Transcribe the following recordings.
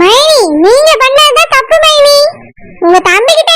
மைனி நீங்க பண்ணதுதான் தப்பு மைனி. உங்க தம்பி கிட்ட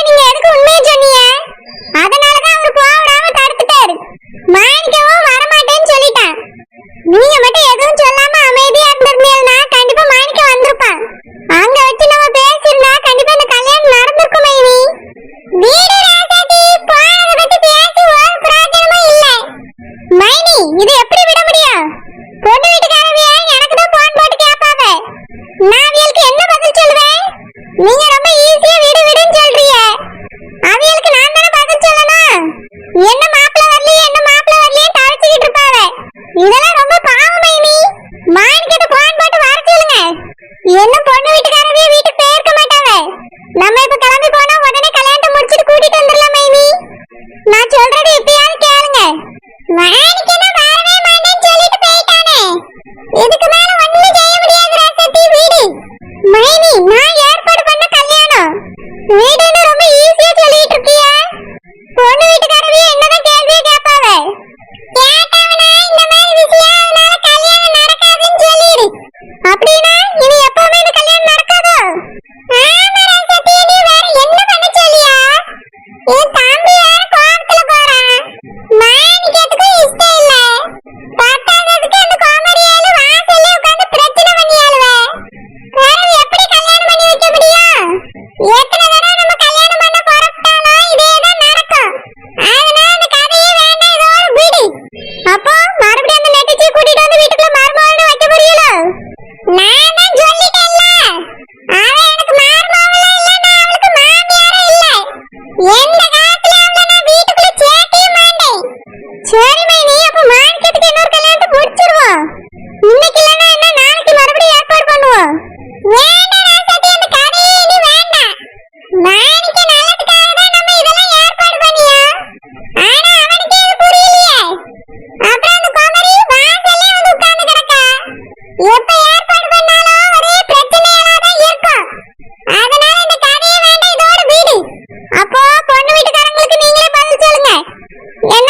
என்ன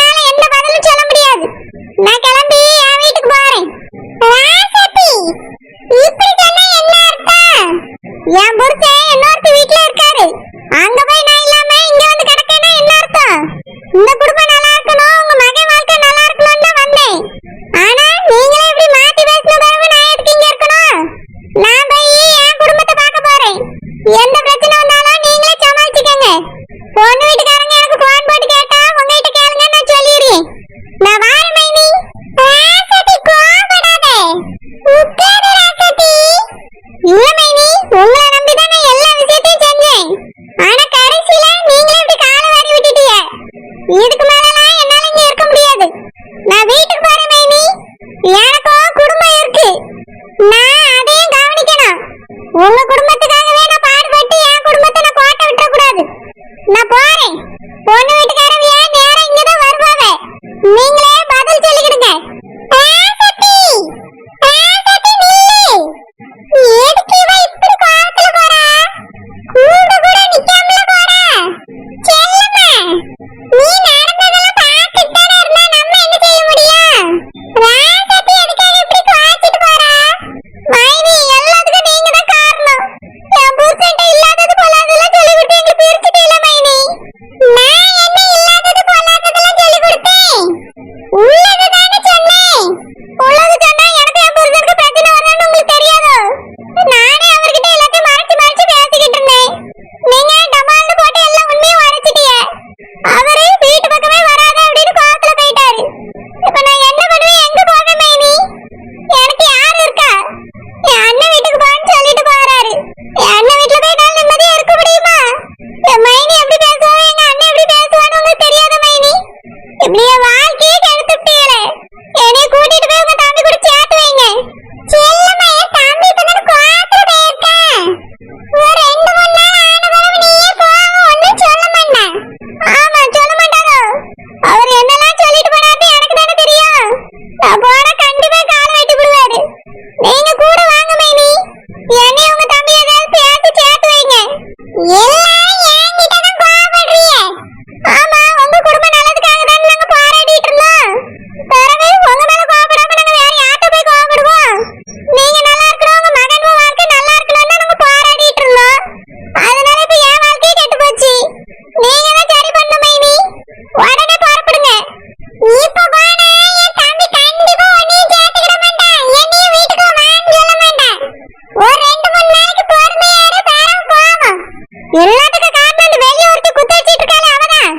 எல்லாத்துக்கும் காரணம் வெளிய ஒருத்தி குத்து வச்சிட்டு இருக்காளே அவதான்.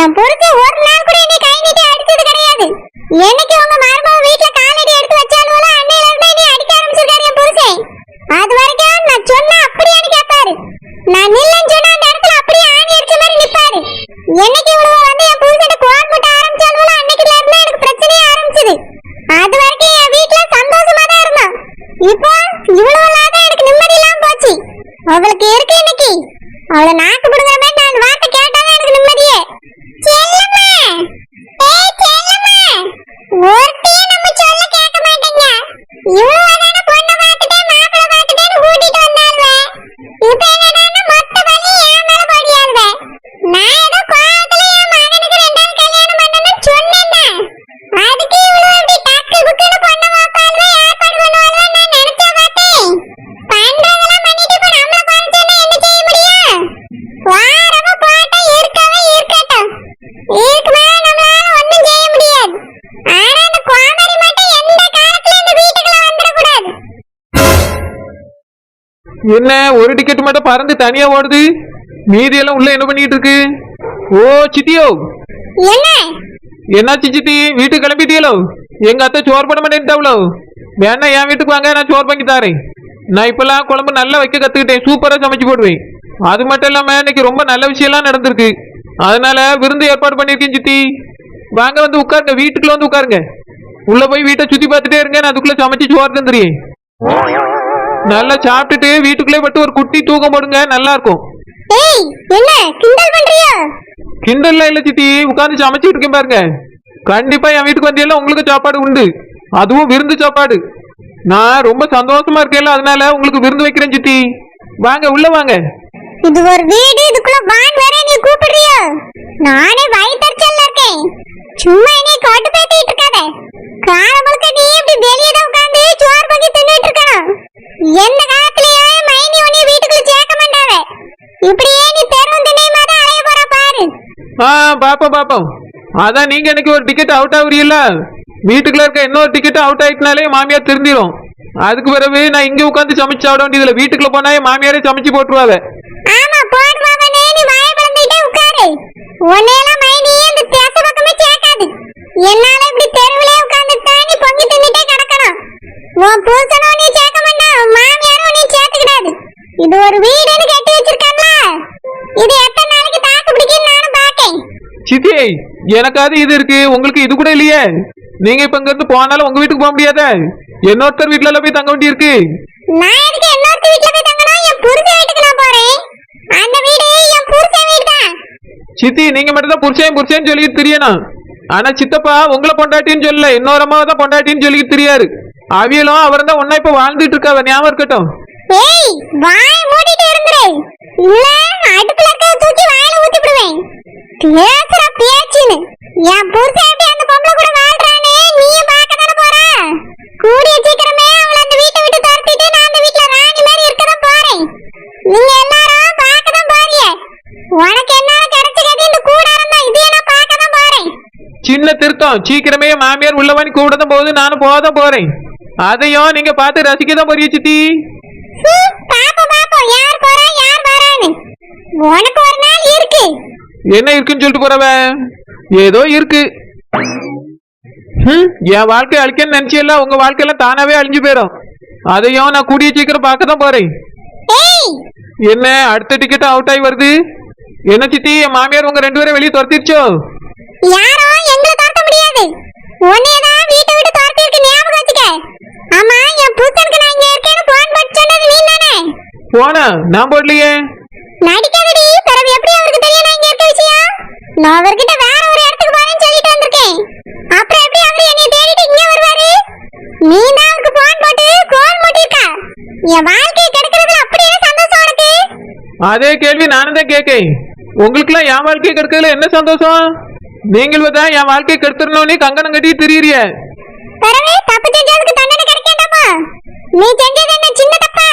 என் பொறுத்து ஒரு நாள் கூட என்னை கை நீட்டி அடிச்சது கிடையாது. என்னைக்கு என்ன ஒரு டிக்கெட் மட்டும் பறந்து தனியா ஓடுது? மீதி எல்லாம் உள்ள என்ன பண்ணிட்டு இருக்கு ஓ சித்தியோ. என்ன? என்னாச்சு சித்தி? வீட்டுக்கு கிளம்பிட்டீங்களோ எங்க அத்தை சோறு பண்ண மாட்டேன்ட்டாவளோ வேணா என் வீட்டுக்கு வாங்க நான் சோறு பண்ணி தரேன். நான் இப்பெல்லாம் குழம்பு நல்லா வைக்க கத்துக்கிட்டேன் சூப்பரா சமைச்சு போடுவேன். அது மட்டும் இல்லாம இன்னைக்கு ரொம்ப நல்ல விஷயம்லாம் நடந்திருக்கு. அதனால விருந்து ஏற்பாடு பண்ணிருக்கேன் சித்தி. வாங்க வந்து உட்காருங்க. வீட்டுக்குள்ள வந்து உட்காருங்க. உள்ள போய் வீட்டை சுத்தி பார்த்துட்டே இருங்க நான் அதுக்குள்ள சமைச்சு சோறு தந்துறேன் நல்லா சாப்பிட்டுட்டு வீட்டுக்குள்ளே பட்டு ஒரு குட்டி தூக்கம் போடுங்க நல்லா இருக்கும். ஏய் என்ன கிண்டல் பண்றியா? கிண்டல்ல இல்ல சித்தி உட்கார்ந்து சமைச்சிட்டு இருக்கேன் பாருங்க. கண்டிப்பா என் வீட்டுக்கு வந்தியெல்லாம் உங்களுக்கு சாப்பாடு உண்டு. அதுவும் விருந்து சாப்பாடு. நான் ரொம்ப சந்தோஷமா இருக்கேன்ல அதனால உங்களுக்கு விருந்து வைக்கிறேன் சித்தி. வாங்க உள்ள வாங்க. இது ஒரு வீடு இதுக்குள்ள வான் வேற நீ கூப்பிடுறியா? நானே வயித்தறிச்சல்ல இருக்கேன். சும்மா என்னை கோட்டு பேத்திட்டு இருக்காத. காலம் முழுக்க நீ இப்படி வெளியே தான் உட்கார்ந்து சோறு பங்கி தின்னுட்டு இருக்கணும் எந்த காலத்துலயே மைனி உன்னை வீட்டுக்குள்ள சேர்க்க மாட்டாவ. இப்படியே நீ தெருவும் திண்ணையுமா தான் அலைய போற பாரு. ஆ பாப்போம் பாப்போம். அதான் நீங்க எனக்கு ஒரு டிக்கெட் அவுட் ஆகுறீல்ல? வீட்டுக்குள்ள இருக்க இன்னொரு டிக்கெட் அவுட் ஆயிட்டனாலே மாமியார் திருந்திரும். அதுக்கு பிறகு நான் இங்க உட்காந்து சமைச்சு சாப்பிட வேண்டியதுல வீட்டுக்குள்ள போனா என் மாமியாரே சமைச்சு போட்டுருவாங்க ஆமா போடுவாவனே நீ வாய பிளந்துட்டே உட்காரு. உன்னையெல்லாம் மைனி இந்த தேச பக்கமே சேர்க்காது. என்னால இப்படி தெருவிலே உட்கார்ந்து தாண்டி பொங்கி தின்னுட்டே கிடக்கணும். உன் புருஷனும் எனக்காவது இது இருக்கு. உங்களுக்கு இது கூட இல்லையே. நீங்க இப்ப இங்க இருந்து போனாலும் உங்க வீட்டுக்கு போக முடியாத. இன்னொருத்தர் வீட்டுல எல்லாம் போய் தங்க வேண்டியிருக்கு நான் எதுக்கு இன்னொருத்த வீட்டுல போய் தங்கணும்? என் புருஷன் வீட்டுக்கு நான் போறேன். அந்த வீடு என் புருஷன் வீடு தான் சித்தி நீங்க மட்டும் தான் புருஷன் புருஷன் சொல்லிட்டு தெரியணும். ஆனா சித்தப்பா உங்களை பொண்டாட்டின்னு சொல்லல. இன்னொரு அம்மாவை தான் பொண்டாட்டின்னு சொல்லிட்டு தெரியாரு. அவியலும் அவர் தான் ஒன்னா இப்ப வாழ்ந்துட்டு இருக்காவ ஞாபகம் இருக்கட்டும். ஏய் வாய மூடிட்டு இருந்துரு. இல்ல அடுப்புல இருக்க தூக்கி வாயில ஊத்தி விடுவேன். பேசுற பேச்சுன்னு என் புருஷன் எப்படி அந்த பொம்பளை கூட வாழ்றானே? நீயும் பார்க்க தானே போற? கூடிய சீக்கிரமே அவளை அந்த வீட்டை விட்டு துரத்திட்டு நான் அந்த வீட்டுல ராணி மாதிரி இருக்க தான் போறேன். நீங்க எல்லாரும் பார்க்க தான் போறீங்க. உனக்கு என்னால கிடைச்ச கதி இந்த கூடாரம் தான். இதையே நான் பார்க்க தான் போறேன். சின்ன திருத்தம். சீக்கிரமே மாமியார் உள்ளவனி கூட தான் போகுது. நானும் போக தான் போறேன். அதையும் நீங்க பார்த்து ரசிக்க தான் போறீங்க சித்தி. பாப்போம் பாப்போம் யார் போறா யார் வரான்னு. உனக்கு ஒரு நாள் இருக்கு. என்ன இருக்குன்னு சொல்லிட்டு போறவ ஏதோ இருக்கு. என் வாழ்க்கை அழிக்கன்னு நினைச்சியல்ல? உங்க வாழ்க்கையெல்லாம் தானாவே அழிஞ்சு போயிடும் அதையும் நான் கூடிய சீக்கிரம் பார்க்க தான் போறேன் என்ன அடுத்த டிக்கெட் அவுட் ஆகி வருது? என்ன சித்தி என் மாமியார் உங்க ரெண்டு பேரும் வெளியே துரத்திருச்சோ? யாரோ எங்களை துரத்த முடியாது. உன்னையதான் வீட்டை விட்டு துரத்தி இருக்கு ஞாபகம் வச்சுக்க. ஆமா என் புருஷனுக்கு நான் இங்க இருக்கேன்னு போன் போட்டு சொன்னது நீ தானே? போனா நான் போடலையே. நடிக்காதடி. பிறகு எப்படி அவருக்கு தெரியும் நான் இங்க இருக்க விஷயம்? நான் அவர்கிட்ட வேற ஒரு இடத்துக்கு போறேன்னு சொல்லிட்டு வந்திருக்கேன். அப்புறம் எப்படி அவரு என்னை தேடிட்டு இங்க வருவாரு? நீ தான் அவருக்கு போன் போட்டு கோல் மூட்டிருக்க என் வாழ்க்கையை கெடுக்கிறதுல அப்படி என்ன சந்தோஷம் உனக்கு? அதே கேள்வி நானும் தான் கேட்கேன். உங்களுக்குலாம் என் வாழ்க்கையை கெடுக்கிறதுல என்ன சந்தோஷம்? நீங்கள் தான் என் வாழ்க்கையை கெடுத்துடணும்னு கங்கணம் கட்டி திரியிறிய. பிறகு தப்பு செஞ்சதுக்கு தண்டனை கிடைக்கண்டாமா? நீ செஞ்சது என்ன சின்ன தப்பா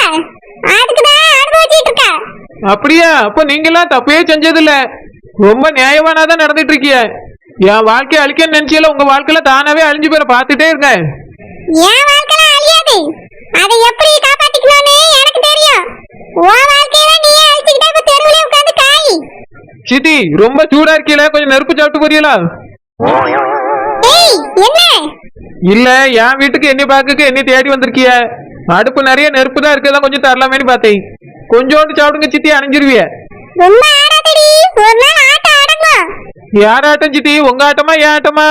அதுக்கு தான் அனுபவிச்சிட்டு இருக்க அப்படியா? அப்ப நீங்களாம் தப்பே செஞ்சதில்ல. ரொம்ப நியாயமானா தான் நடந்துட்டு இருக்கிய என் வாழ்க்கையை அழிக்கன்னு நினைச்சியல உங்க வாழ்க்கையில தானாவே அழிஞ்சு போயிட பார்த்துட்டே இருங்க. என் வாழ்க்கையில அழியாது. அதை எப்படி காப்பாத்திக்கணும்னு எனக்கு தெரியும். உன் வாழ்க்கையில நீயே அழிச்சுக்கிட்டே இப்ப தெருவுல உட்கார்ந்து காய் சித்தி ரொம்ப சூடா இருக்கீல? கொஞ்சம் நெருப்பு சாப்பிட்டு போறீங்களா? என்ன? இல்ல என் வீட்டுக்கு என்ன பாக்க என்ன தேடி வந்திருக்கிய. அடுப்பு நிறைய நெருப்பு தான் இருக்கதான் கொஞ்சம் தரலாமேன்னு பார்த்தேன். கொஞ்சோண்டு சாப்பிடுங்க சித்தி அணைஞ்சிருவிய. ரொம்ப ஆடாதடி. ஒரு நாள் ஆட்டம் அடங்கும் யார் ஆட்டம் சித்தி? உங்க ஆட்டமா என் ஆட்டமா?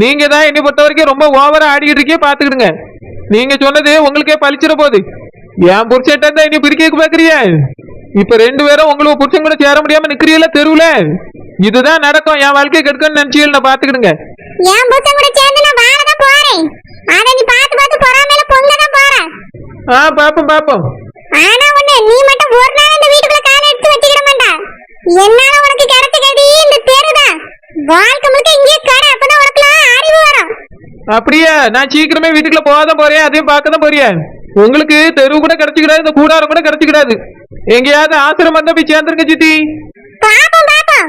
நீங்க தான் என்னை பொறுத்த வரைக்கும் ரொம்ப ஓவரா ஆடிக்கிட்டு இருக்கே பாத்துக்கிடுங்க நீங்க சொன்னது உங்களுக்கே பழிச்சிட போகுது என் புருஷன்ட்ட இருந்தா இனி பிரிக்க பாக்குறிய இப்ப ரெண்டு பேரும் உங்களுக்கு புருஷன் கூட சேர முடியாம நிக்கிறீல தெருவுல? இதுதான் நடக்கும். என் வாழ்க்கை கெடுக்கணும்னு நினைச்சீங்க நான் பாத்துக்கிடுங்க என் புத்தம் கூட சேர்ந்து நான் வாழ தான் போறேன். அத நீ பார்த்து பார்த்து பொறாமையில பொங்க தான் போற. ஆ பாப்போம் பாப்போம் ஆனா ஒண்ணு நீ மட்டும் ஒரு நாள் இந்த வீட்டுக்குள்ள காலை எடுத்து வச்சுக்கிட மாட்டா. என்னால உனக்கு கிடைச்ச கதி இந்த தெருதான் வாழ்க்கை முழுக்க இங்கே கடை அப்பதான் உனக்குலாம் அறிவு வரும். அப்படியா? நான் சீக்கிரமே வீட்டுக்குள்ள போகாதான் போறேன் அதையும் பார்க்க தான் போறேன் உங்களுக்கு தெருவு கூட கிடைச்சிக்கிடாது இந்த கூடாரம் கூட கிடைச்சிக்கிடாது. எங்கேயாவது ஆசிரமம் வந்தா போய் சேர்ந்துருங்க சித்தி. பாப்போம் பாப்போம்.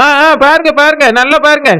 ஆ ஆ பாருங்க பாருங்க நல்லா பாருங்க.